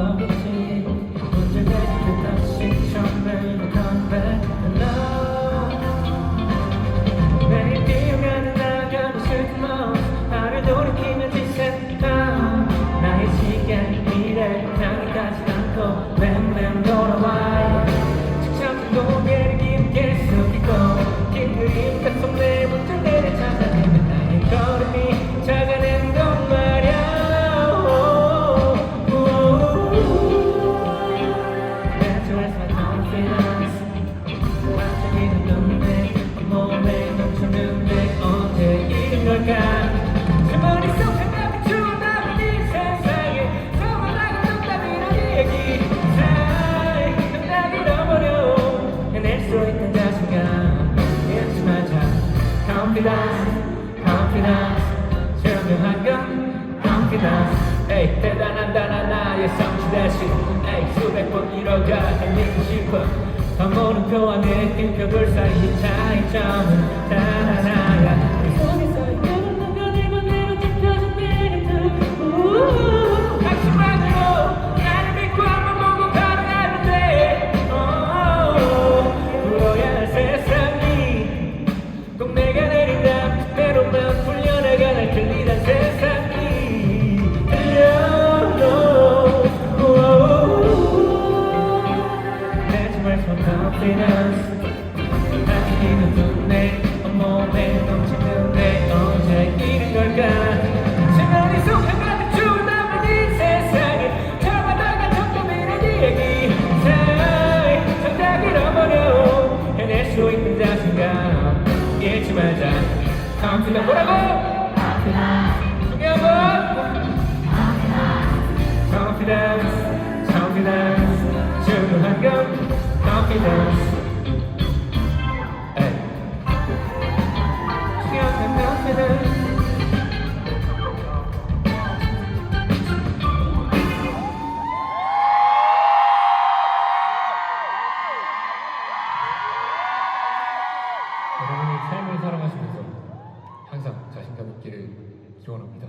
봐 confidence, confidence, 중요한 건 confidence. 에이, 대단한 나의 성취될 이뤄가 달리고 싶어. 더 물음표와 느낌표들 사이의 차이점은 아직이는 눈에 온몸에 넘치는 내 어제 이른 걸까 시간이 속한 추운 남은 이 세상에 저마다가 점점 이런 이야기 사이 정작 잃어버려 해낼 수 있는 자신감 잃지 말자 confidence 뭐라고? 중요한 건 confidence confidence 중요한 건 confidence 여러분이 삶을 살아가시면서 항상 자신감 있기를 기원합니다.